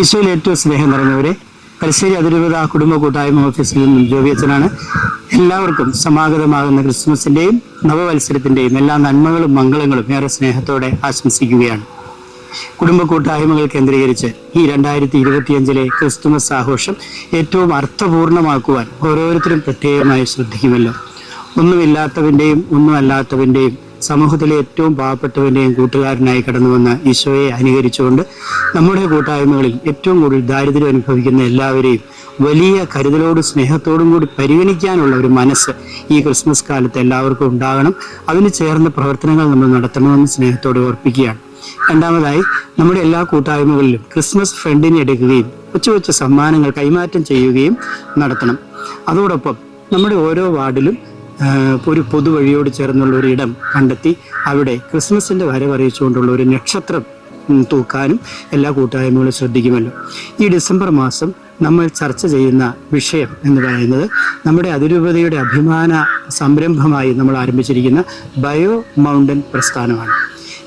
ഈശോയിൽ ഏറ്റവും സ്നേഹം നിറഞ്ഞവരെ പരിശ്ശേരി അതിരൂപത കുടുംബ കൂട്ടായ്മ ഓഫീസിൽ നിന്നും ജോബി അച്ഛനാണ്. എല്ലാവർക്കും സമാഗതമാകുന്ന ക്രിസ്മസിന്റെയും നവവത്സരത്തിന്റെയും എല്ലാ നന്മകളും മംഗളങ്ങളും ഏറെ സ്നേഹത്തോടെ ആശംസിക്കുകയാണ്. കുടുംബ കൂട്ടായ്മകൾ കേന്ദ്രീകരിച്ച് ഈ രണ്ടായിരത്തി ഇരുപത്തിയഞ്ചിലെ ക്രിസ്തുമസ് ആഘോഷം ഏറ്റവും അർത്ഥപൂർണമാക്കുവാൻ ഓരോരുത്തരും പ്രത്യേകമായി ശ്രദ്ധിക്കുമല്ലോ. ഒന്നുമില്ലാത്തവന്റെയും ഒന്നും അല്ലാത്തവന്റെയും സമൂഹത്തിലെ ഏറ്റവും പാവപ്പെട്ടവന്റെയും കൂട്ടുകാരനായി കടന്നു വന്ന ഈശോയെ അനുകരിച്ചുകൊണ്ട് നമ്മുടെ കൂട്ടായ്മകളിൽ ഏറ്റവും കൂടുതൽ ദാരിദ്ര്യം അനുഭവിക്കുന്ന എല്ലാവരെയും വലിയ കരുതലോടും സ്നേഹത്തോടും കൂടി പരിഗണിക്കാനുള്ള ഒരു മനസ്സ് ഈ ക്രിസ്മസ് കാലത്ത് എല്ലാവർക്കും ഉണ്ടാകണം. അതിന് ചേർന്ന പ്രവർത്തനങ്ങൾ നമ്മൾ നടത്തണമെന്ന് സ്നേഹത്തോട് ഓർപ്പിക്കുകയാണ്. രണ്ടാമതായി നമ്മുടെ എല്ലാ കൂട്ടായ്മകളിലും ക്രിസ്മസ് ഫ്രണ്ടിനെ എടുക്കുകയും കൊച്ചു കൊച്ചു സമ്മാനങ്ങൾ കൈമാറ്റം ചെയ്യുകയും നടത്തണം. അതോടൊപ്പം നമ്മുടെ ഓരോ വാർഡിലും ഒരു പൊതുവഴിയോട് ചേർന്നുള്ള ഒരു ഇടം കണ്ടെത്തി അവിടെ ക്രിസ്മസിന്റെ വരവറിയിച്ചുകൊണ്ടുള്ള ഒരു നക്ഷത്രം തൂക്കാനും എല്ലാ കൂട്ടായ്മകളും ശ്രദ്ധിക്കുമല്ലോ. ഈ ഡിസംബർ മാസം നമ്മൾ ചർച്ച ചെയ്യുന്ന വിഷയം എന്ന് പറയുന്നത് നമ്മുടെ അതിരൂപതയുടെ അഭിമാന സംരംഭമായി നമ്മൾ ആരംഭിച്ചിരിക്കുന്ന ബയോ മൗണ്ടൻ പ്രസ്ഥാനമാണ്.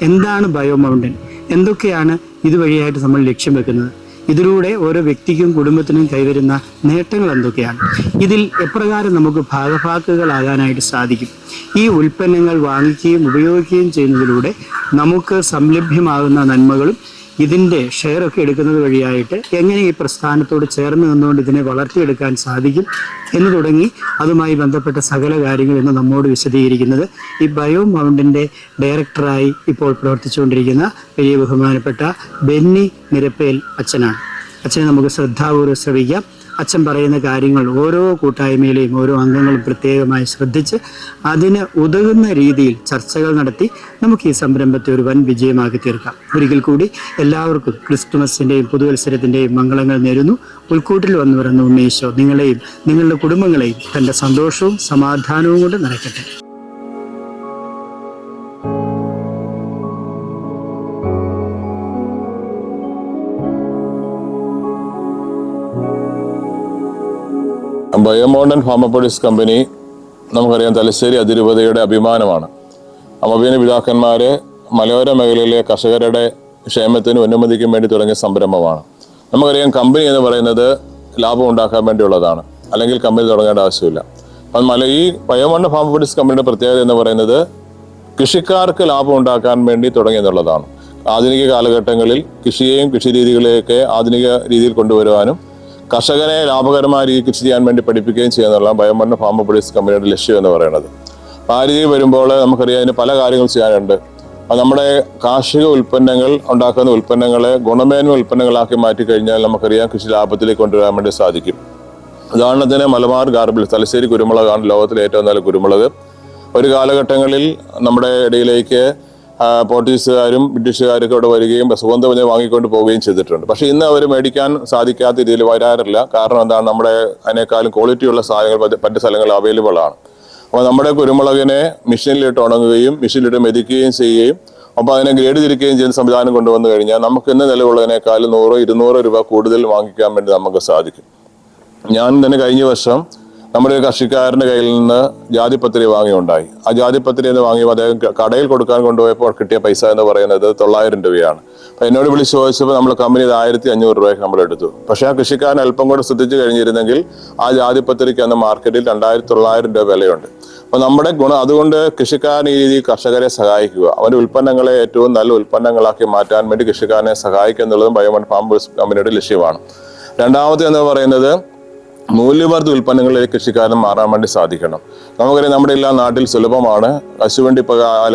എന്താണ് ബയോ മൗണ്ടൻ? എന്തൊക്കെയാണ് ഇതുവഴിയായിട്ട് നമ്മൾ ലക്ഷ്യം വെക്കുന്നത്? ഇതിലൂടെ ഓരോ വ്യക്തിക്കും കുടുംബത്തിനും കൈവരുന്ന നേട്ടങ്ങൾ എന്തൊക്കെയാണ്? ഇതിൽ എപ്രകാരം നമുക്ക് ഭാഗഭാക്കുകളാകാനായിട്ട് സാധിക്കും? ഈ ഉൽപ്പന്നങ്ങൾ വാങ്ങിക്കുകയും ഉപയോഗിക്കുകയും ചെയ്യുന്നതിലൂടെ നമുക്ക് സംലഭ്യമാകുന്ന നന്മകളും ഇതിന്റെ ഷെയറൊക്കെ എടുക്കുന്നത് വഴിയായിട്ട് എങ്ങനെ ഈ പ്രസ്ഥാനത്തോട് ചേർന്ന് നിന്നുകൊണ്ട് ഇതിനെ വളർത്തിയെടുക്കാൻ സാധിക്കും എന്ന് തുടങ്ങി അതുമായി ബന്ധപ്പെട്ട സകല കാര്യങ്ങൾ ഇന്ന് നമ്മോട് വിശദീകരിക്കുന്നത് ഈ ബയോ മൗണ്ടിന്റെ ഡയറക്ടറായി ഇപ്പോൾ പ്രവർത്തിച്ചുകൊണ്ടിരിക്കുന്ന വലിയ ബഹുമാനപ്പെട്ട ബെന്നി നിരപ്പേൽ അച്ഛനാണ്. അച്ഛനെ നമുക്ക് ശ്രദ്ധാപൂർവം ശ്രമിക്കാം അച്ഛൻ പറയുന്ന കാര്യങ്ങൾ ഓരോ കൂട്ടായ്മയിലെയും ഓരോ അംഗങ്ങളും പ്രത്യേകമായി ശ്രദ്ധിച്ച് അതിന് ഉതകുന്ന രീതിയിൽ ചർച്ചകൾ നടത്തി നമുക്ക് ഈ സംരംഭത്തെ ഒരു വൻ വിജയമാക്കി തീർക്കാം. ഒരിക്കൽ കൂടി എല്ലാവർക്കും ക്രിസ്തുമസിന്റെയും പുതുവത്സരത്തിന്റെയും മംഗളങ്ങൾ നേരുന്നു. ഉൾക്കൂട്ടിൽ വന്നു വരുന്ന ഉണ്ണീശോ നിങ്ങളെയും നിങ്ങളുടെ കുടുംബങ്ങളെയും തന്റെ സന്തോഷവും സമാധാനവും കൊണ്ട് നിറയ്ക്കട്ടെ. ബയോമോണ്ടൻ ഫാർമപ്രൊഡ്യൂസ് കമ്പനി നമുക്കറിയാം തലശ്ശേരി അതിരൂപതയുടെ അഭിമാനമാണ്. അമബീന പിതാക്കന്മാര് മലയോര മേഖലയിലെ കർഷകരുടെ ക്ഷേമത്തിനും ഉന്നമതിക്കും വേണ്ടി തുടങ്ങിയ സംരംഭമാണ്. നമുക്കറിയാം കമ്പനി എന്ന് പറയുന്നത് ലാഭം ഉണ്ടാക്കാൻ വേണ്ടിയുള്ളതാണ്. അല്ലെങ്കിൽ കമ്പനി തുടങ്ങേണ്ട ആവശ്യമില്ല. അപ്പം മല ഈ ബയോമോണ്ടൻ ഫാർമപ്രൊഡ്യൂസ് കമ്പനിയുടെ പ്രത്യേകത എന്ന് പറയുന്നത് കൃഷിക്കാർക്ക് ലാഭം ഉണ്ടാക്കാൻ വേണ്ടി തുടങ്ങി എന്നുള്ളതാണ്. ആധുനിക കാലഘട്ടങ്ങളിൽ കൃഷിയെയും കൃഷി രീതികളെയൊക്കെ ആധുനിക രീതിയിൽ കൊണ്ടുവരുവാനും കർഷകനെ ലാഭകരമായ രീതിയിൽ കൃഷി ചെയ്യാൻ വേണ്ടി പഠിപ്പിക്കുകയും ചെയ്യുന്നതാണ് ബയോമണ്ണ ഫാമ പ്രൊഡ്യൂസ് കമ്പനിയുടെ ലക്ഷ്യം എന്ന് പറയുന്നത്. അപ്പോൾ ആ രീതിയിൽ വരുമ്പോൾ നമുക്കറിയാം അതിന് പല കാര്യങ്ങൾ ചെയ്യാനുണ്ട്. നമ്മുടെ കാർഷിക ഉൽപ്പന്നങ്ങൾ ഉണ്ടാക്കുന്ന ഉൽപ്പന്നങ്ങളെ ഗുണമേന്മ ഉൽപ്പന്നങ്ങളാക്കി മാറ്റി കഴിഞ്ഞാൽ നമുക്കറിയാം കൃഷി ലാഭത്തിലേക്ക് കൊണ്ടുവരാൻ വേണ്ടി സാധിക്കും. ഉദാഹരണത്തിന് മലബാർ ഗാർബിൾ തലശ്ശേരി കുരുമുളകാണ് ലോകത്തിലെ ഏറ്റവും നല്ല കുരുമുളക്. ഒരു കാലഘട്ടങ്ങളിൽ നമ്മുടെ ഇടയിലേക്ക് ആ, പോർച്ചുഗീസുകാരും ബ്രിട്ടീഷുകാരൊക്കെ അവിടെ വരികയും സുഗന്ധവനെ വാങ്ങിക്കൊണ്ട് പോവുകയും ചെയ്തിട്ടുണ്ട്. പക്ഷേ ഇന്ന് അവർ മേടിക്കാൻ സാധിക്കാത്ത രീതിയിൽ വരാറില്ല. കാരണം എന്താണ്? നമ്മുടെ അതിനേക്കാളും ക്വാളിറ്റിയുള്ള സാധനങ്ങൾ മറ്റ് സ്ഥലങ്ങളിൽ അവൈലബിൾ ആണ്. അപ്പോൾ നമ്മുടെ കുരുമുളകിനെ മെഷീനിലിട്ട് ഉണങ്ങുകയും മെഷീനിലിട്ട് മെതിക്കുകയും ചെയ്യുകയും അപ്പോൾ അതിനെ ഗ്രേഡ് തിരിക്കുകയും ചെയ്യുന്ന സംവിധാനം കൊണ്ടുവന്നു കഴിഞ്ഞാൽ നമുക്ക് ഇന്ന് നിലവിലുള്ളതിനേക്കാളും നൂറോ ഇരുന്നൂറോ രൂപ കൂടുതൽ വാങ്ങിക്കാൻ വേണ്ടി നമുക്ക് സാധിക്കും. ഞാൻ തന്നെ കഴിഞ്ഞ വർഷം നമ്മുടെ ഒരു കൃഷിക്കാരന്റെ കയ്യിൽ നിന്ന് ജാതിപത്രി വാങ്ങിയുണ്ടായി. ആ ജാതിപത്രി എന്ന് വാങ്ങിയപ്പോൾ അദ്ദേഹം കടയിൽ കൊടുക്കാൻ കൊണ്ടുപോയപ്പോൾ കിട്ടിയ പൈസ എന്ന് പറയുന്നത് തൊള്ളായിരം രൂപയാണ്. അപ്പൊ എന്നോട് വിളിച്ച് ചോദിച്ചപ്പോൾ നമ്മൾ കമ്പനി ഇത് ആയിരത്തി അഞ്ഞൂറ് രൂപയ്ക്ക് നമ്മൾ എടുത്തു. പക്ഷേ ആ കൃഷിക്കാരൻ അല്പം കൂടെ ശ്രദ്ധിച്ചു കഴിഞ്ഞിരുന്നെങ്കിൽ ആ ജാതിപത്രിക്ക് അന്ന് മാർക്കറ്റിൽ രണ്ടായിരത്തി തൊള്ളായിരം രൂപ വിലയുണ്ട്. അപ്പോൾ നമ്മുടെ ഗുണം അതുകൊണ്ട് കൃഷിക്കാരൻ ഈ രീതിയിൽ കർഷകരെ സഹായിക്കുക. അവരുടെ ഉൽപ്പന്നങ്ങളെ ഏറ്റവും നല്ല ഉൽപ്പന്നങ്ങളാക്കി മാറ്റാൻ വേണ്ടി കൃഷിക്കാരനെ സഹായിക്കുക എന്നുള്ളതും ബയോമൺ ഫാം കമ്പനിയുടെ ലക്ഷ്യമാണ്. രണ്ടാമത്തെ എന്ന് പറയുന്നത് മൂല്യവർദ്ധ ഉൽപ്പന്നങ്ങളിലേക്ക് കൃഷിക്കാരൻ മാറാൻ വേണ്ടി സാധിക്കണം. നമുക്കറിയാം നമ്മുടെ എല്ലാ നാട്ടിൽ സുലഭമാണ്. കശുവണ്ടി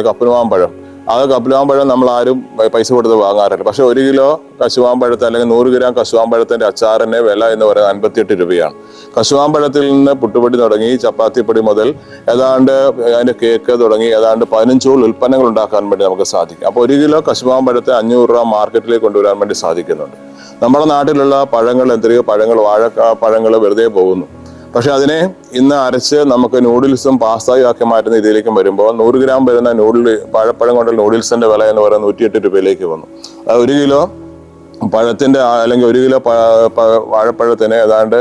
കപ്പലുമാമ്പഴം അത് കപ്പലുമാമ്പഴം നമ്മൾ ആരും പൈസ കൊടുത്ത് വാങ്ങാറില്ല. പക്ഷെ ഒരു കിലോ കശുവാമ്പഴത്തെ അല്ലെങ്കിൽ നൂറ് ഗ്രാം കശുവാമ്പഴത്തിന്റെ അച്ചാറിന്റെ വില എന്ന് പറയുന്നത് അൻപത്തിയെട്ട് രൂപയാണ്. കശുവാമ്പഴത്തിൽ നിന്ന് പുട്ടുപൊടി തുടങ്ങി ചപ്പാത്തിപ്പൊടി മുതൽ ഏതാണ്ട് അതിന്റെ കേക്ക് തുടങ്ങി ഏതാണ്ട് പതിനഞ്ചോളം ഉൽപ്പന്നങ്ങൾ ഉണ്ടാക്കാൻ വേണ്ടി നമുക്ക് സാധിക്കും. അപ്പോൾ ഒരു കിലോ കശുവാമ്പഴത്തെ അഞ്ഞൂറ് രൂപ മാർക്കറ്റിലേക്ക് കൊണ്ടുവരാൻ വേണ്ടി സാധിക്കുന്നുണ്ട്. നമ്മുടെ നാട്ടിലുള്ള പഴങ്ങൾ എത്രയോ പഴങ്ങൾ വാഴ പഴങ്ങൾ വെറുതെ പോകുന്നു. പക്ഷെ അതിനെ ഇന്ന് അരച്ച് നമുക്ക് നൂഡിൽസും പാസ്തയും ആക്കി മാറ്റുന്ന ഇതിലേക്ക് വരുമ്പോൾ നൂറ് ഗ്രാം വരുന്ന നൂഡിൽ പഴപ്പഴം കൊണ്ടുള്ള നൂഡിൽസിന്റെ വില എന്ന് പറയുന്നത് നൂറ്റിയെട്ട് രൂപയിലേക്ക് വന്നു. ഒരു കിലോ പഴത്തിന്റെ അല്ലെങ്കിൽ ഒരു കിലോ വാഴപ്പഴത്തിന് ഏതാണ്ട്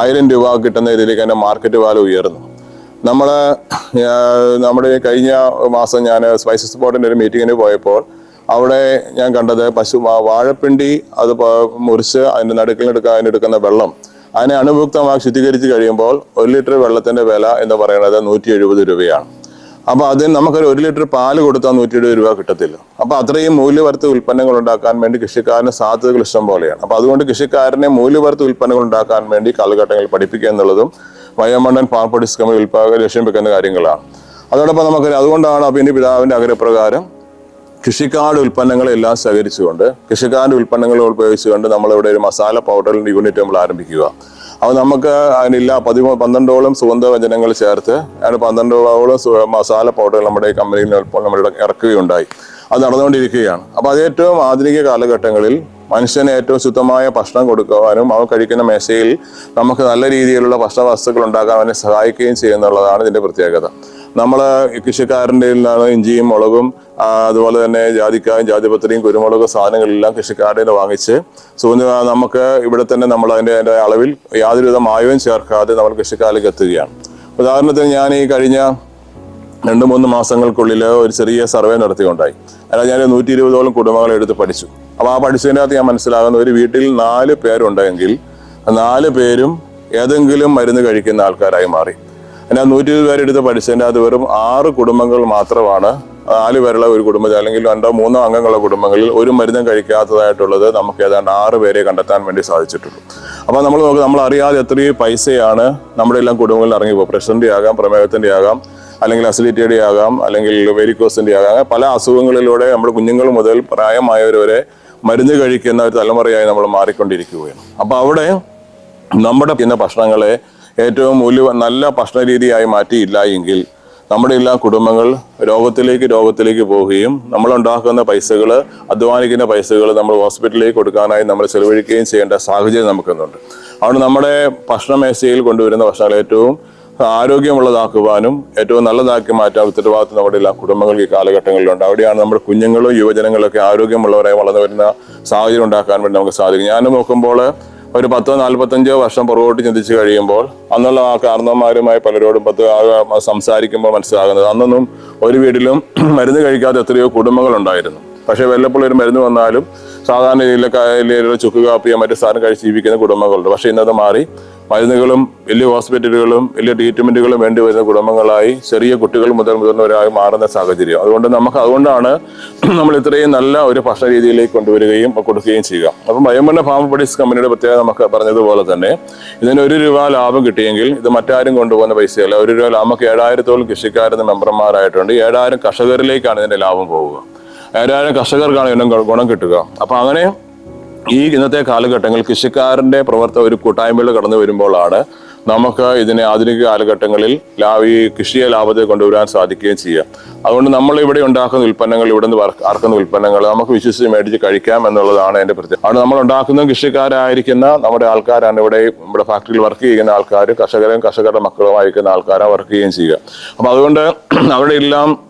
ആയിരം രൂപ കിട്ടുന്ന രീതിയിലേക്ക് അതിന്റെ മാർക്കറ്റ് വില ഉയർന്നു. നമ്മൾ നമ്മുടെ കഴിഞ്ഞ മാസം ഞാൻ സ്പൈസസ് ബോർഡിന്റെ ഒരു മീറ്റിങ്ങിന് പോയപ്പോൾ അവിടെ ഞാൻ കണ്ടത് പശു വാഴപ്പിണ്ടി അത് മുറിച്ച് അതിന്റെ നടുക്കിലെടുക്കാൻ അതിനെടുക്കുന്ന വെള്ളം. അതിനെ അണുഭുക്തമായി ശുദ്ധീകരിച്ച് കഴിയുമ്പോൾ ഒരു ലിറ്റർ വെള്ളത്തിന്റെ വില എന്ന് പറയുന്നത് നൂറ്റി എഴുപത് രൂപയാണ്. അപ്പോൾ അതിന് നമുക്കൊരു ഒരു ലിറ്റർ പാൽ കൊടുത്താൽ നൂറ്റി എഴുപത് രൂപ കിട്ടത്തില്ല. അപ്പോൾ അത്രയും മൂല്യവർത്തി ഉൽപ്പന്നങ്ങൾ ഉണ്ടാക്കാൻ വേണ്ടി കൃഷിക്കാരന് സാധ്യതകൾ ഇഷ്ടം പോലെയാണ്. അപ്പോൾ അതുകൊണ്ട് കൃഷിക്കാരനെ മൂല്യവർത്തി ഉൽപ്പന്നങ്ങൾ ഉണ്ടാക്കാൻ വേണ്ടി കാലഘട്ടങ്ങളിൽ പഠിപ്പിക്കുക എന്നുള്ളതും വയമണ്ണൻ പാർപ്പടി സ്കീമിൽ ഉൽപ്പാദക ലക്ഷ്യം വെക്കുന്ന കാര്യങ്ങളാണ്. അതോടൊപ്പം നമുക്ക് അതുകൊണ്ടാണ് അഭിനി പിതാവിന്റെ ആഗ്രഹപ്രകാരം കൃഷിക്കാട് ഉൽപ്പന്നങ്ങളെല്ലാം ശേഖരിച്ചുകൊണ്ട് കൃഷിക്കാരുടെ ഉൽപ്പന്നങ്ങൾ ഉപയോഗിച്ചുകൊണ്ട് നമ്മളിവിടെ ഒരു മസാല പൗഡറിന്റെ യൂണിറ്റ് നമ്മൾ ആരംഭിക്കുക. അപ്പോൾ നമുക്ക് അതിനില്ല പതിമൂ പന്ത്രണ്ടോളം സുഗന്ധവ്യഞ്ജനങ്ങൾ ചേർത്ത് അതിന് പന്ത്രണ്ടോളം മസാല പൗഡർ നമ്മുടെ കമ്പനിയിൽ ഇപ്പോൾ നമ്മളിവിടെ ഇറക്കുകയുണ്ടായി. അത് നടന്നുകൊണ്ടിരിക്കുകയാണ്. അപ്പോൾ അത് ഏറ്റവും ആധുനിക കാലഘട്ടങ്ങളിൽ മനുഷ്യന് ഏറ്റവും ശുദ്ധമായ ഭക്ഷണം കൊടുക്കുവാനും അവ കഴിക്കുന്ന മേശയിൽ നമുക്ക് നല്ല രീതിയിലുള്ള ഭക്ഷണ വസ്തുക്കൾ ഉണ്ടാക്കാൻ അവനെ സഹായിക്കുകയും ചെയ്യുന്നുള്ളതാണ് ഇതിന്റെ പ്രത്യേകത. നമ്മൾ കൃഷിക്കാരന്റെ നിന്നാണ് ഇഞ്ചിയും മുളകും അതുപോലെ തന്നെ ജാതിക്കായും ജാതിപത്രിയും കുരുമുളക് സാധനങ്ങളെല്ലാം കൃഷിക്കാരുടെ നിന്ന് വാങ്ങിച്ച് സൂര്യ നമുക്ക് ഇവിടെ തന്നെ നമ്മൾ അതിന്റെ അതിന്റെ അളവിൽ യാതൊരുവിധ മായവും ചേർക്കാതെ നമ്മൾ കൃഷിക്കാരിലേക്ക് എത്തുകയാണ്. ഉദാഹരണത്തിന് ഞാൻ ഈ കഴിഞ്ഞ രണ്ട് മൂന്ന് മാസങ്ങൾക്കുള്ളിൽ ഒരു ചെറിയ സർവേ നടത്തിയുണ്ടായി അല്ല ഞാൻ നൂറ്റി ഇരുപതോളം കുടുംബങ്ങളെ എടുത്ത് പഠിച്ചു. അപ്പോൾ ആ പഠിച്ചതിന്റെ അകത്ത് ഞാൻ മനസ്സിലാകുന്ന ഒരു വീട്ടിൽ നാല് പേരുണ്ടെങ്കിൽ നാല് പേരും ഏതെങ്കിലും മരുന്ന് കഴിക്കുന്ന ആൾക്കാരായി മാറി. എന്നാൽ നൂറ്റി ഇരുപത് പേരെടുത്ത് പഠിച്ചതിന്റെ അത് വെറും ആറ് കുടുംബങ്ങൾ മാത്രമാണ്. നാല് പേരുള്ള ഒരു കുടുംബത്തിൽ അല്ലെങ്കിൽ രണ്ടോ മൂന്നോ അംഗങ്ങളുള്ള കുടുംബങ്ങളിൽ ഒരു മരുന്നും കഴിക്കാത്തതായിട്ടുള്ളത് നമുക്ക് ഏതാണ്ട് ആറ് പേരെ കണ്ടെത്താൻ വേണ്ടി സാധിച്ചിട്ടുള്ളൂ. അപ്പോൾ നമ്മൾ നോക്കുക നമ്മൾ അറിയാതെ എത്രയും പൈസയാണ് നമ്മുടെ എല്ലാം കുടുംബങ്ങളിൽ ഇറങ്ങി പോകും പ്രഷറിന്റെ ആകാം പ്രമേഹത്തിന്റെ ആകാം അല്ലെങ്കിൽ അസിഡിറ്റിയുടെ ആകാം അല്ലെങ്കിൽ വെരിക്കോസിന്റെ ആകാം. പല അസുഖങ്ങളിലൂടെ നമ്മുടെ കുഞ്ഞുങ്ങൾ മുതൽ പ്രായമായവർ വരെ മരുന്ന് കഴിക്കുന്ന ഒരു തലമുറയായി നമ്മൾ മാറിക്കൊണ്ടിരിക്കുകയാണ്. അപ്പോൾ അവിടെ നമ്മുടെ ഇന്ന ഭക്ഷണങ്ങളെ ഏറ്റവും മൂല്യ നല്ല ഭക്ഷണ രീതിയായി മാറ്റിയില്ല എങ്കിൽ നമ്മുടെ എല്ലാ കുടുംബങ്ങൾ രോഗത്തിലേക്ക് രോഗത്തിലേക്ക് പോവുകയും നമ്മൾ ഉണ്ടാക്കുന്ന പൈസകൾ അധ്വാനിക്കുന്ന പൈസകൾ നമ്മൾ ഹോസ്പിറ്റലിലേക്ക് കൊടുക്കാനായി നമ്മൾ ചെലവഴിക്കുകയും ചെയ്യേണ്ട സാഹചര്യം നമുക്കുന്നുണ്ട്. അതുകൊണ്ട് നമ്മുടെ ഭക്ഷണ മേശയിൽ കൊണ്ടുവരുന്ന ഭക്ഷണങ്ങൾ ഏറ്റവും ആരോഗ്യമുള്ളതാക്കുവാനും ഏറ്റവും നല്ലതാക്കി മാറ്റാൻ ഉത്തരവാദിത്വം നമ്മുടെ എല്ലാ കുടുംബങ്ങൾക്ക് ഈ കാലഘട്ടങ്ങളിലുണ്ട്. അവിടെയാണ് നമ്മുടെ കുഞ്ഞുങ്ങളും യുവജനങ്ങളൊക്കെ ആരോഗ്യമുള്ളവരായി വളർന്നു വരുന്ന സാഹചര്യം ഉണ്ടാക്കാൻ വേണ്ടി നമുക്ക് സാധിക്കും. ഞാൻ നോക്കുമ്പോൾ ഒരു പത്തോ നാൽപ്പത്തഞ്ചോ വർഷം പുറകോട്ട് ചിന്തിച്ചു കഴിയുമ്പോൾ അന്നുള്ള ആ കാരണവന്മാരുമായി പലരോടും പത്ത് സംസാരിക്കുമ്പോൾ മനസ്സിലാകുന്നത് അന്നൊന്നും ഒരു വീട്ടിലും മരുന്ന് കഴിക്കാത്ത എത്രയോ കുടുംബങ്ങൾ ഉണ്ടായിരുന്നു പക്ഷേ വല്ലപ്പോഴും ഒരു മരുന്ന് വന്നാലും സാധാരണ രീതിയിലെ ചുക്ക് കാപ്പിയോ മറ്റു സാധനം കഴിച്ച് ജീവിക്കുന്ന കുടുംബങ്ങളുണ്ട്. പക്ഷേ ഇന്നത് മാറി മരുന്നുകളും വലിയ ഹോസ്പിറ്റലുകളും വലിയ ട്രീറ്റ്മെന്റുകളും വേണ്ടി വരുന്ന കുടുംബങ്ങളായി ചെറിയ കുട്ടികൾ മുതൽ മുതിർന്നവരായി മാറുന്ന സാഹചര്യം. അതുകൊണ്ട് നമുക്ക് അതുകൊണ്ടാണ് നമ്മൾ ഇത്രയും നല്ല ഒരു ഭക്ഷണ രീതിയിലേക്ക് കൊണ്ടുവരികയും കൊടുക്കുകയും ചെയ്യുക. അപ്പം ബയോമണ്ണ ഫാം പ്രൊഡ്യൂസ് കമ്പനിയുടെ പ്രത്യേകത നമുക്ക് പറഞ്ഞതുപോലെ തന്നെ ഇതിന് ഒരു രൂപ ലാഭം കിട്ടിയെങ്കിൽ ഇത് മറ്റാരും കൊണ്ടുപോകുന്ന പൈസയല്ല. ഒരു രൂപ നമുക്ക് ഏഴായിരത്തോളം കൃഷിക്കാരെന്ന് മെമ്പർമാരായിട്ടുണ്ട്. ഏഴായിരം കർഷകരിലേക്കാണ് ഇതിന്റെ ലാഭം പോവുക. ഏഴായിരം കർഷകർക്കാണ് ഇതിനും ഗുണം കിട്ടുക. അപ്പം അങ്ങനെ ഈ ഇന്നത്തെ കാലഘട്ടങ്ങളിൽ കൃഷിക്കാരന്റെ പ്രവർത്തനം ഒരു കൂട്ടായ്മയിൽ കടന്നു വരുമ്പോഴാണ് നമുക്ക് ഇതിനെ ആധുനിക കാലഘട്ടങ്ങളിൽ ലാഭ ഈ കൃഷിയെ ലാഭത്തെ കൊണ്ടുവരാൻ സാധിക്കുകയും ചെയ്യുക അതുകൊണ്ട് നമ്മൾ ഇവിടെ ഉണ്ടാക്കുന്ന ഉൽപ്പന്നങ്ങൾ ഇവിടെ നിന്ന് ഇറക്കുന്ന ഉൽപ്പന്നങ്ങൾ നമുക്ക് വിശ്വസിച്ച് മേടിച്ച് കഴിക്കാം എന്നുള്ളതാണ് എന്റെ പ്രത്യേകത. അതുകൊണ്ട് നമ്മൾ ഉണ്ടാക്കുന്ന കൃഷിക്കാരായിരിക്കുന്ന നമ്മുടെ ആൾക്കാരാണ് ഇവിടെ നമ്മുടെ ഫാക്ടറിയിൽ വർക്ക് ചെയ്യുന്ന ആൾക്കാർ കർഷകരും കർഷകരുടെ മക്കളുമായിരിക്കുന്ന ആൾക്കാരാണ് വർക്ക് ചെയ്യുകയും ചെയ്യുക. അപ്പം അതുകൊണ്ട് അവിടെ എല്ലാം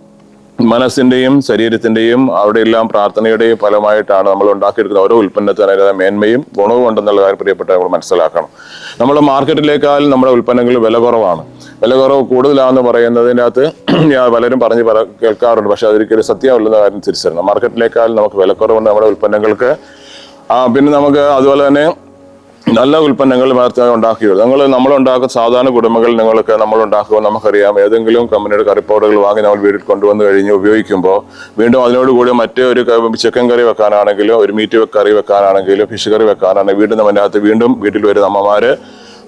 മനസ്സിന്റെയും ശരീരത്തിന്റെയും അവിടെയെല്ലാം പ്രാർത്ഥനയുടെയും ഫലമായിട്ടാണ് നമ്മൾ ഉണ്ടാക്കിയെടുക്കുന്ന ഓരോ ഉൽപ്പന്നത്തിന് അതിന്റെ മേന്മയും ഗുണവും ഉണ്ടെന്നുള്ള കാര്യം പ്രിയപ്പെട്ട നമ്മൾ മനസ്സിലാക്കണം. നമ്മൾ മാർക്കറ്റിലേക്കാൾ നമ്മുടെ ഉൽപ്പന്നങ്ങൾ വില കുറവാണ്. വില കുറവ് കൂടുതലാണെന്ന് പറയുന്നതിന്റെ അകത്ത് ഞാൻ പലരും പറഞ്ഞ് പറ കേൾക്കാറുണ്ട്. പക്ഷെ അതൊരിക്കലും സത്യമല്ലെന്ന കാര്യം തിരിച്ചറിയണം. മാർക്കറ്റിലേക്കാൾ നമുക്ക് വിലക്കുറവുണ്ട് നമ്മുടെ ഉൽപ്പന്നങ്ങൾക്ക്. പിന്നെ നമുക്ക് അതുപോലെ തന്നെ നല്ല ഉൽപ്പന്നങ്ങൾ മാത്രമേ ഉണ്ടാക്കിയത് ഞങ്ങൾ നമ്മളുണ്ടാക്കുന്ന സാധാരണ കുടുംബങ്ങൾ നിങ്ങൾക്ക് നമ്മൾ ഉണ്ടാക്കുമ്പോൾ നമുക്കറിയാം ഏതെങ്കിലും കമ്പനിയുടെ കറി വാങ്ങി നമ്മൾ വീട്ടിൽ കൊണ്ടുവന്ന് കഴിഞ്ഞ് ഉപയോഗിക്കുമ്പോൾ വീണ്ടും അതിനോട് കൂടി മറ്റേ ഒരു ചിക്കൻ കറി വെക്കാനാണെങ്കിലും ഒരു മീറ്റ് കറി വെക്കാനാണെങ്കിലും ഫിഷ് കറി വെക്കാനാണെങ്കിലും വീണ്ടും നമ്മുടെ അകത്ത് വീണ്ടും വീട്ടിൽ വരുന്ന അമ്മമാര്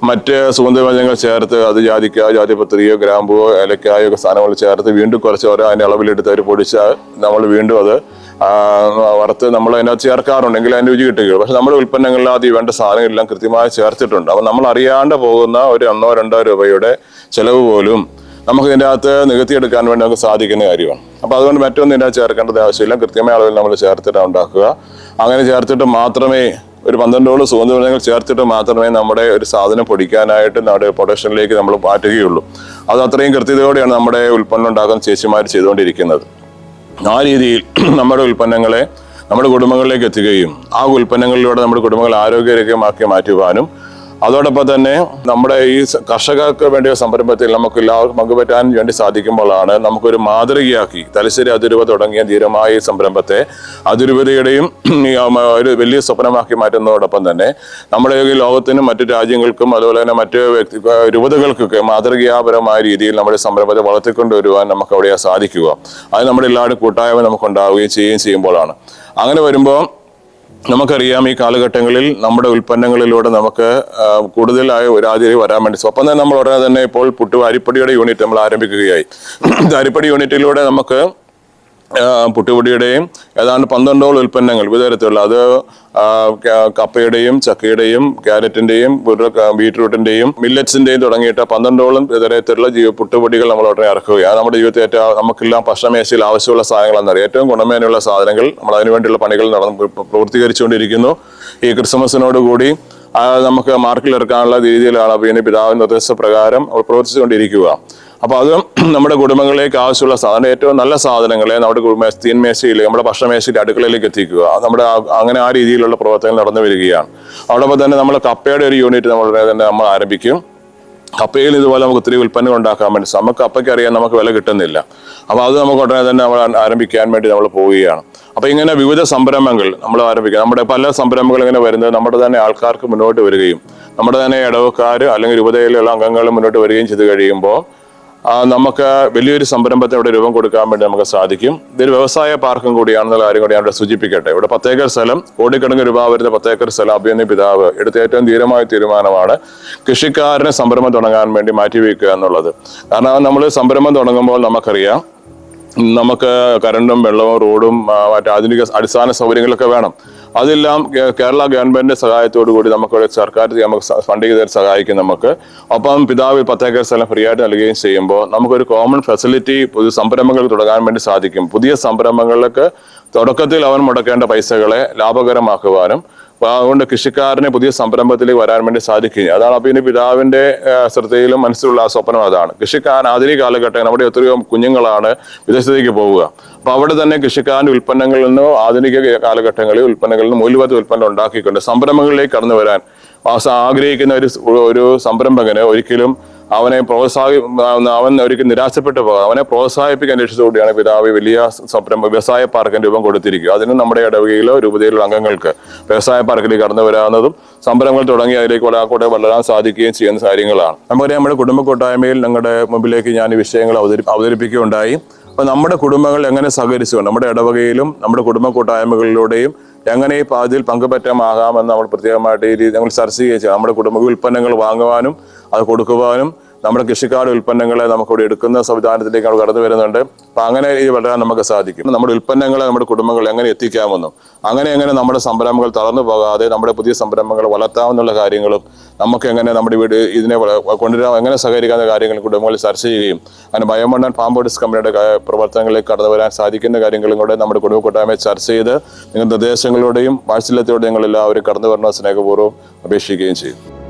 മറ്റ് സുഗന്ധവ്യഞ്ജനങ്ങൾ ചേർത്ത് അത് ജാതിക്ക ജാതിപത്രിയോ ഗ്രാമ്പുവോ ഏലക്കായോ ഒക്കെ സാധനങ്ങൾ ചേർത്ത് വീണ്ടും കുറച്ച് ഓരോ അതിന്റെ അളവിലെടുത്ത് അവർ പൊടിച്ച് നമ്മൾ വീണ്ടും അത് വറുത്ത് നമ്മൾ അതിനകത്ത് ചേർക്കാറുണ്ടെങ്കിൽ അതിന് രുചി കിട്ടുകയുള്ളൂ. പക്ഷെ നമ്മുടെ ഉൽപ്പന്നങ്ങളിൽ ആദ്യം വേണ്ട സാധനങ്ങളെല്ലാം കൃത്യമായി ചേർത്തിട്ടുണ്ട്. അപ്പം നമ്മൾ അറിയാണ്ട് പോകുന്ന ഒരു ഒന്നോ രണ്ടോ രൂപയുടെ ചിലവ് പോലും നമുക്ക് ഇതിന്റെ അകത്ത് നികത്തിയെടുക്കാൻ വേണ്ടി നമുക്ക് സാധിക്കുന്ന കാര്യമാണ്. അപ്പോൾ അതുകൊണ്ട് മറ്റൊന്നും ഇതിനകത്ത് ചേർക്കേണ്ടത് ആവശ്യമില്ല. കൃത്യമായ അളവിൽ നമ്മൾ ചേർത്തിട്ട് ഉണ്ടാക്കുക. അങ്ങനെ ചേർത്തിട്ട് മാത്രമേ ഒരു പന്ത്രണ്ടോളം സുഗന്ധവ്യഞ്ജനങ്ങൾ ചേർത്തിട്ട് മാത്രമേ നമ്മുടെ ഒരു സാധനം പൊടിക്കാനായിട്ട് നമ്മുടെ പ്രൊഡക്ഷനിലേക്ക് നമ്മൾ മാറ്റുകയുള്ളൂ. അത് അത്രയും കൃത്യതയോടെയാണ് നമ്മുടെ ഉൽപ്പന്നം ഉണ്ടാക്കുന്ന ചേച്ചിമാർ ചെയ്തുകൊണ്ടിരിക്കുന്നത്. ആ രീതിയിൽ നമ്മുടെ ഉൽപ്പന്നങ്ങളെ നമ്മുടെ കുടുംബങ്ങളിലേക്ക് എത്തുകയും ആ ഉൽപ്പന്നങ്ങളിലൂടെ നമ്മുടെ കുടുംബങ്ങൾ ആരോഗ്യരഹിതമാക്കി മാറ്റുവാനും അതോടൊപ്പം തന്നെ നമ്മുടെ ഈ കർഷകർക്ക് വേണ്ടിയ സംരംഭത്തിൽ നമുക്ക് എല്ലാവർക്കും പങ്കുപറ്റാൻ വേണ്ടി സാധിക്കുമ്പോഴാണ് നമുക്കൊരു മാതൃകയാക്കി തലശ്ശേരി അതിരൂപ തുടങ്ങിയ ധീരമായ ഈ സംരംഭത്തെ അതിരൂപതയുടെയും ഒരു വലിയ സ്വപ്നമാക്കി മാറ്റുന്നതോടൊപ്പം തന്നെ നമ്മുടെ ഈ ലോകത്തിനും മറ്റു രാജ്യങ്ങൾക്കും അതുപോലെ തന്നെ മറ്റ് വ്യക്തി രൂപതകൾക്കൊക്കെ മാതൃകാപരമായ രീതിയിൽ നമ്മുടെ സംരംഭത്തെ വളർത്തിക്കൊണ്ടുവരുവാൻ നമുക്ക് അവിടെ സാധിക്കുക. അത് നമ്മുടെ എല്ലാവരും കൂട്ടായ്മ നമുക്ക് ഉണ്ടാവുകയും ചെയ്യുകയും ചെയ്യുമ്പോഴാണ്. അങ്ങനെ വരുമ്പോൾ നമുക്കറിയാം ഈ കാലഘട്ടങ്ങളിൽ നമ്മുടെ ഉൽപ്പന്നങ്ങളിലൂടെ നമുക്ക് കൂടുതലായ ഒരു ആതിരി വരാൻ വേണ്ടി. ഒപ്പം തന്നെ നമ്മൾ ഉടനെ തന്നെ ഇപ്പോൾ പുട്ടു അരിപ്പടിയുടെ യൂണിറ്റ് നമ്മൾ ആരംഭിക്കുകയായി. അരിപ്പടി യൂണിറ്റിലൂടെ നമുക്ക് പുട്ടുപൊടിയുടെയും ഏതാണ്ട് പന്ത്രണ്ടോളം ഉൽപ്പന്നങ്ങൾ വിവിധ തരത്തിലുള്ള അത് കപ്പയുടെയും ചക്കയുടെയും ക്യാരറ്റിന്റെയും ബീട്രൂട്ടിന്റെയും മില്ലറ്റ്സിന്റെയും തുടങ്ങിയിട്ട് പന്ത്രണ്ടോളം തരത്തിലുള്ള ജീവ പുട്ടുപൊടികൾ നമ്മൾ ഉടനെ ഇറക്കുകയാണ്. നമ്മുടെ ജീവിതത്തിൽ ഏറ്റവും നമുക്കെല്ലാം ഭക്ഷണമേശയിൽ ആവശ്യമുള്ള സാധനങ്ങളെന്നറിയാം. ഏറ്റവും ഗുണമേനുള്ള സാധനങ്ങൾ നമ്മൾ അതിനുവേണ്ടിയുള്ള പണികൾ നടന്ന് പ്രവർത്തീകരിച്ചുകൊണ്ടിരിക്കുന്നു ഈ ക്രിസ്മസിനോട് കൂടി നമുക്ക് മാർക്കിൽ ഇറക്കാനുള്ള രീതിയിലാണ് പിന്നെ പിതാവിന്റെ നിർദ്ദേശപ്രകാരം പ്രവർത്തിച്ചുകൊണ്ടിരിക്കുക. അപ്പോൾ അത് നമ്മുടെ കുടുംബങ്ങളിലേക്ക് ആവശ്യമുള്ള സാധനം ഏറ്റവും നല്ല സാധനങ്ങളെ നമ്മുടെ കുടുംബ തീൻമേശയിൽ നമ്മുടെ ഭക്ഷണമേശയിൽ അടുക്കളയിലേക്ക് എത്തിക്കുക. നമ്മുടെ അങ്ങനെ ആ രീതിയിലുള്ള പ്രവർത്തനങ്ങൾ നടന്നു വരികയാണ്. അതോടൊപ്പം തന്നെ നമ്മൾ കപ്പയുടെ ഒരു യൂണിറ്റ് നമ്മൾ തന്നെ നമ്മൾ ആരംഭിക്കും. കപ്പയിൽ ഇതുപോലെ നമുക്ക് ഒത്തിരി ഉൽപ്പന്നങ്ങൾ ഉണ്ടാക്കാൻ വേണ്ടി നമുക്ക് കപ്പയ്ക്ക് അറിയാൻ നമുക്ക് വില കിട്ടുന്നില്ല. അപ്പോൾ അത് നമുക്ക് ഉടനെ തന്നെ നമ്മൾ ആരംഭിക്കാൻ വേണ്ടി നമ്മൾ പോവുകയാണ്. അപ്പോൾ ഇങ്ങനെ വിവിധ സംരംഭങ്ങൾ നമ്മൾ ആരംഭിക്കുക നമ്മുടെ പല സംരംഭങ്ങൾ ഇങ്ങനെ വരുന്നത് നമ്മുടെ തന്നെ ആൾക്കാർക്ക് മുന്നോട്ട് വരികയും നമ്മുടെ തന്നെ ഇടവക്കാർ അല്ലെങ്കിൽ രൂപതയിലുള്ള അംഗങ്ങൾ മുന്നോട്ട് വരികയും ചെയ്ത് കഴിയുമ്പോൾ നമുക്ക് വലിയൊരു സംരംഭത്തെ ഇവിടെ രൂപം കൊടുക്കാൻ വേണ്ടി നമുക്ക് സാധിക്കും. ഇതൊരു വ്യവസായ പാർക്കും കൂടിയാണെന്നുള്ള കാര്യം കൂടി ഞാൻ ഇവിടെ സൂചിപ്പിക്കട്ടെ. ഇവിടെ പത്തേക്കർ സ്ഥലം കോടിക്കണക്കിന് രൂപ വരുന്ന പത്തേക്കർ സ്ഥലം അഭിയന്യ പിതാവ് എടുത്ത ഏറ്റവും ധീരമായ തീരുമാനമാണ് കൃഷിക്കാരന് സംരംഭം തുടങ്ങാൻ വേണ്ടി മാറ്റിവെക്കുക എന്നുള്ളത്. കാരണം നമ്മൾ സംരംഭം തുടങ്ങുമ്പോൾ നമുക്കറിയാം നമുക്ക് കറണ്ടും വെള്ളവും റോഡും മറ്റു ആധുനിക അടിസ്ഥാന സൗകര്യങ്ങളൊക്കെ വേണം. അതെല്ലാം കേരള ഗവൺമെന്റിന്റെ സഹായത്തോടു കൂടി നമുക്ക് സർക്കാർ നമുക്ക് ഫണ്ട് ചെയ്ത് സഹായിക്കും നമുക്ക്. ഒപ്പം പിതാവ് പത്തേക്കർ സ്ഥലം ഫ്രീ ആയിട്ട് നൽകുകയും ചെയ്യുമ്പോൾ നമുക്കൊരു കോമൺ ഫെസിലിറ്റി പുതിയ സംരംഭങ്ങൾ തുടങ്ങാൻ വേണ്ടി സാധിക്കും. പുതിയ സംരംഭങ്ങൾക്ക് തുടക്കത്തിൽ അവൻ മുടക്കേണ്ട പൈസകളെ ലാഭകരമാക്കുവാനും അതുകൊണ്ട് കൃഷിക്കാരന് പുതിയ സംരംഭത്തിലേക്ക് വരാൻ വേണ്ടി സാധിക്കുക അതാണ് അപ്പൊ ഇനി പിതാവിന്റെ ശ്രദ്ധയിലും മനസ്സിലുള്ള ആ സ്വപ്നം അതാണ്. കൃഷിക്കാരൻ ആധുനിക കാലഘട്ടം നമ്മുടെ എത്രയോ കുഞ്ഞുങ്ങളാണ് വിദേശത്തേക്ക് പോവുക. അപ്പൊ അവിടെ തന്നെ കൃഷിക്കാരന്റെ ഉൽപ്പന്നങ്ങളിൽ നിന്നോ ആധുനിക കാലഘട്ടങ്ങളിൽ ഉൽപ്പന്നങ്ങളിൽ നിന്ന് മൂല്യവത്ത ഉൽപ്പന്നം ഉണ്ടാക്കിക്കൊണ്ട് സംരംഭങ്ങളിലേക്ക് കടന്നു വരാൻ ആഗ്രഹിക്കുന്ന ഒരു ഒരു സംരംഭകന് ഒരിക്കലും അവനെ പ്രോത്സാഹി അവൻ ഒരിക്കലും നിരാശപ്പെട്ടു പോകാം. അവനെ പ്രോത്സാഹിപ്പിക്കാൻ ലക്ഷ്യത്തോടെയാണ് പിതാവ് വലിയ സംരംഭ വ്യവസായ പാർക്കിന് രൂപം കൊടുത്തിരിക്കുക. അതിന് നമ്മുടെ ഇടവകയിലോ രൂപതയിലോ അംഗങ്ങൾക്ക് വ്യവസായ പാർക്കിലേക്ക് കടന്നു വരാവുന്നതും സംരംഭങ്ങൾ തുടങ്ങി അതിലേക്ക് ഒരാൾക്കൂടെ വളരാൻ സാധിക്കുകയും ചെയ്യുന്ന കാര്യങ്ങളാണ്. നമുക്കറിയാം നമ്മുടെ കുടുംബ കൂട്ടായ്മയിൽ ഞങ്ങളുടെ മുമ്പിലേക്ക് ഞാൻ വിഷയങ്ങൾ അവതരി അവതരിപ്പിക്കുകയുണ്ടായി. അപ്പോൾ നമ്മുടെ കുടുംബങ്ങൾ എങ്ങനെ സഹകരിച്ചു? നമ്മുടെ ഇടവകയിലും നമ്മുടെ കുടുംബ കൂട്ടായ്മകളിലൂടെയും എങ്ങനെ ഈ അതിൽ പങ്കുപറ്റമാകാമെന്ന് നമ്മൾ പ്രത്യേകമായിട്ട് ഈ രീതി ഞങ്ങൾ ചർച്ച ചെയ്യുക ചെയ്യും നമ്മുടെ കുടുംബ ഉൽപ്പന്നങ്ങൾ വാങ്ങുവാനും അത് കൊടുക്കുവാനും നമ്മുടെ കൃഷിക്കാട് ഉൽപ്പന്നങ്ങളെ നമുക്ക് ഇവിടെ എടുക്കുന്ന സംവിധാനത്തിലേക്ക് നമ്മൾ കടന്നു വരുന്നുണ്ട്. അപ്പം അങ്ങനെ ഇത് വളരാൻ നമുക്ക് സാധിക്കും. നമ്മുടെ ഉൽപ്പന്നങ്ങളെ നമ്മുടെ കുടുംബങ്ങൾ എങ്ങനെ എത്തിക്കാമെന്നും അങ്ങനെ എങ്ങനെ നമ്മുടെ സംരംഭങ്ങൾ തളർന്നു പോകാതെ നമ്മുടെ പുതിയ സംരംഭങ്ങൾ വളർത്താമെന്നുള്ള കാര്യങ്ങളും നമുക്ക് എങ്ങനെ നമ്മുടെ വീട് ഇതിനെ കൊണ്ടുവരാം കൊണ്ടുവരാൻ എങ്ങനെ സഹകരിക്കാവുന്ന കാര്യങ്ങൾ കുടുംബങ്ങളിൽ ചർച്ച ചെയ്യുകയും അങ്ങനെ ബയോമണ്ണൻ പാമ്പോഡിസ് കമ്പനിയുടെ പ്രവർത്തനങ്ങളിലേക്ക് കടന്നു വരാൻ സാധിക്കുന്ന കാര്യങ്ങളും കൂടെ നമ്മുടെ കുടുംബ കൂട്ടായ്മ ചർച്ച ചെയ്ത് നിങ്ങളുടെ നിർദ്ദേശങ്ങളോടെയും വാത്സല്യത്തോടെ ഞങ്ങൾ കടന്നു വരണമെന്ന് സ്നേഹപൂർവം അപേക്ഷിക്കുകയും ചെയ്യും.